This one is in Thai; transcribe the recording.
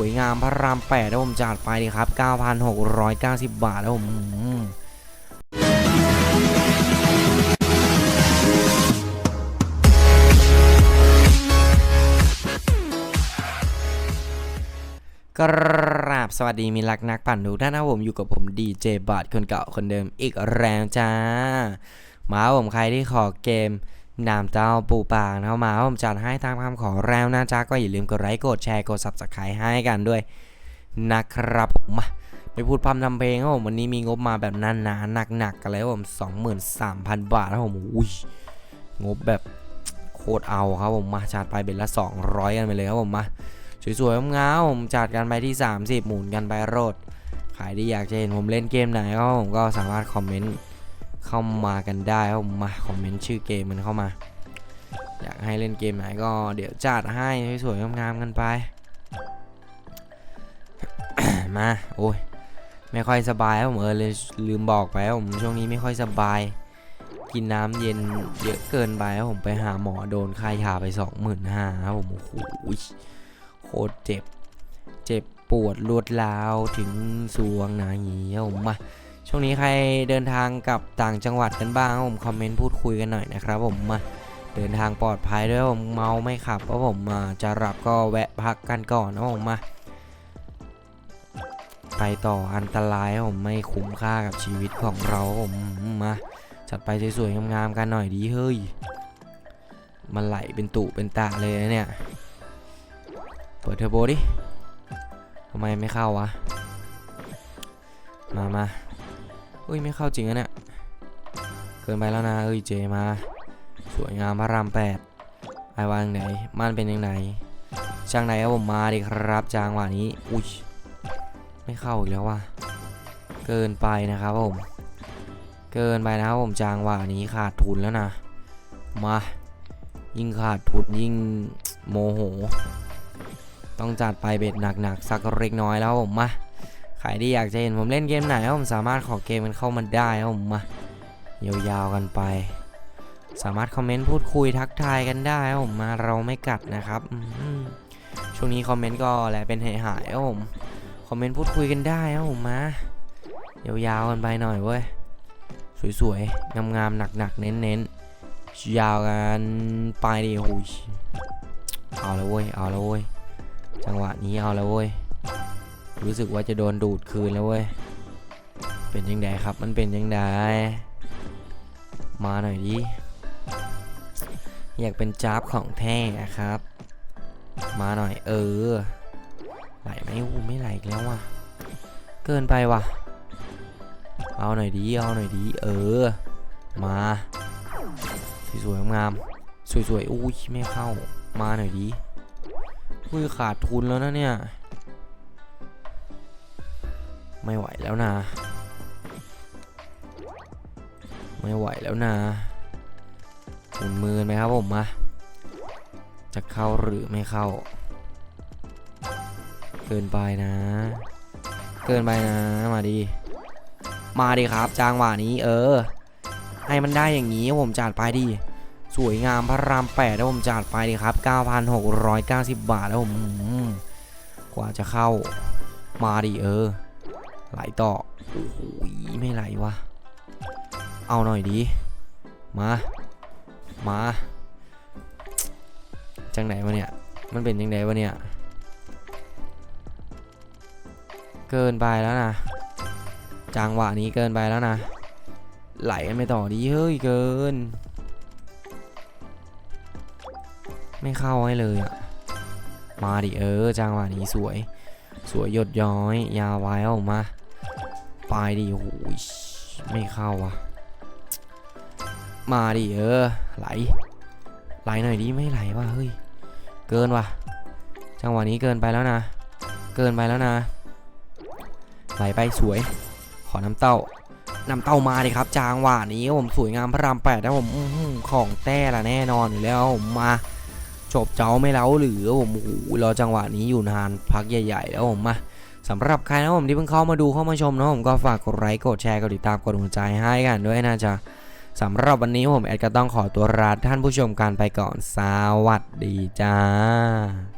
วยงามพระรามแปดนะผมจัดไปดีครับ 9,690 บาทแล้วผมกราบสวัสดีมีรักนักปั่นทุกท่านนะผมอยู่กับผมดีเจบาทคนเก่าคนเดิมอีกแรงจ้า มาผมใครที่ขอเกม นามเจ้าปูปางนะครับมาผมจัดให้ตามคำขอแล้วนะจ๊ะก็อย่าลืมกดไลค์กดแชร์กด subscribe ให้กันด้วยนะครับผมมาไปพูดพร่ำทำเพลงครับผมวันนี้มีงบมาแบบนานๆหนักๆกันเลยครับผม23,000 บาทครับผมอุ้ยงบแบบโคตรเอาครับผมมาจัดไปเป็นละ 200 กันไปเลยครับผมมาสวยๆงามผมจัดกันไปที่ 30 หมุนกันไปโรดใครที่อยากจะเห็นผมเล่นเกมไหนก็ผมก็สามารถคอมเมนต์ เข้ามากันได้ครับผมมาคอมเมนต์ชื่อเกมมันเข้ามา อยากให้เล่นเกมไหนก็เดี๋ยวจัดให้สวยงามๆกันไป มาโอ้ยไม่ค่อยสบายผมเออเลยลืมบอกไปผมช่วงนี้ไม่ค่อยสบาย กินน้ำเย็นเยอะเกินไปผมไปหาหมอโดนค่ายาไปสองหมื่นห้าครับผมโอ้โหโคตรเจ็บ เจ็บปวดรวดร้าวถึงสวงไหนครับผมมา ช่วงนี้ใครเดินทางกับต่างจังหวัดกันบ้างครับผมคอมเมนต์พูดคุยกันหน่อยนะครับผมมาเดินทางปลอดภัยด้วยผมเมาไม่ขับเพราะผมมาจะหลับก็แวะพักกันก่อนนะผมมาไปต่ออันตรายผมไม่คุ้มค่ากับชีวิตของเราผมมาจัดไปสวยๆงามๆกันหน่อยดีเฮ้ยมันไหลเป็นตุเป็นตะเลยนะเนี่ยเปิดเทอร์โบดิทำไมไม่เข้าวะมามา เฮ้ยไม่เข้าจริงอะเนี่ย เกินไปแล้วนะเอ้ยเจมา สวยงามพระรามแปดไอวางไหนมันเป็นยังไงช่างไหนครับผมมาดิครับจางหวะนี้ อุ้ยไม่เข้าอีกแล้วว่ะ เกินไปนะครับผม เกินไปนะครับผมจางหวะนี้ขาดทุนแล้วนะ มา ยิ่งขาดทุนยิ่งโมโห ต้องจัดไปเบ็ดหนักๆสักเล็กน้อยแล้วผมมา ใครที่อยากจะเห็นผมเล่นเกมไหนผมสามารถขอเกมมันเข้ามาได้ผมมายาวๆกันไป สามารถคอมเมนต์พูดคุยทักทายกันได้ผมมาเราไม่กัดนะครับช่วงนี้คอมเมนต์ก็แหละเป็นหายหายผมคอมเมนต์พูดคุยกันได้ผมมายาวๆกันไปหน่อยเว้ยสวยๆงามๆหนักๆเน้นๆยาวกันไปดิโอ้ยเอาแล้วเว้ยเอาแล้วเว้ยจังหวะนี้เอาแล้วเว้ย รู้สึกว่าจะโดนดูดคืนแล้วเว้ย เป็นยังไงครับ มันเป็นยังไงมาหน่อยดิ อยากเป็นจ้าบของแท้อะครับ มาหน่อยเออ ไหลไหมอู้ไม่ไหลแล้วว่ะ เกินไปว่ะ เอาหน่อยดี เอาหน่อยดี เออ มา สวยๆงาม สวยๆอุ้ยไม่เข้า มาหน่อยดีอุ้ยขาดทุนแล้วนะเนี่ย ไม่ไหวแล้วนะ ไม่ไหวแล้วนะหมุนมือไหมครับผมมาจะเข้าหรือไม่เข้า เกินไปนะ เกินไปนะมาดี มาดีครับจางหวะนี้ เออ ให้มันได้อย่างนี้ผมจัดไปดีสวยงามพระรามแปดแล้วผมจัดไปดีครับ 9,690 บาทแล้วผมกว่าจะเข้ามาดีเออ ไหลต่อ โอ้โหไม่ไหลวะ เอาหน่อยดี มา มา จังไหนวะเนี่ย มันเป็นจังไหนวะเนี่ย เกินไปแล้วนะ จังหวะนี้เกินไปแล้วนะ ไหลกันไปต่อดี เฮ้ยเกิน ไม่เข้าให้เลยอะมาดิเออจังหวะนี้สวย สวยหยดย้อย ยาวไว้ออกมา ปลายดิโอ้โหไม่เข้าอะมาดิเออไหลไหลหน่อยดิไม่ไหลว่ะเฮ้ยเกินว่ะจังหวะนี้เกินไปแล้วนะ เกินไปแล้วนะไหลไปสวย ขอน้ำเต้าน้ำเต้ามาดิครับจางหวะนี้ผมสวยงามพระรามแปดนะผมของแต้ละแน่นอนอยู่แล้วผมมาจบเจ้าไม่เล้าหรือผมโอ้โหรอจังหวะนี้อยู่นานพักใหญ่ ๆ แล้วผมมา สำหรับใครนะผมที่เพิ่งเข้ามาดูเข้ามาชมนะผมก็ฝากกดไลค์กดแชร์กดติดตามกดหัวใจให้กันด้วยนะจ๊ะสำหรับวันนี้ผมแอดก็ต้องขอตัวลาท่านผู้ชมการไปก่อนสวัสดีจ้า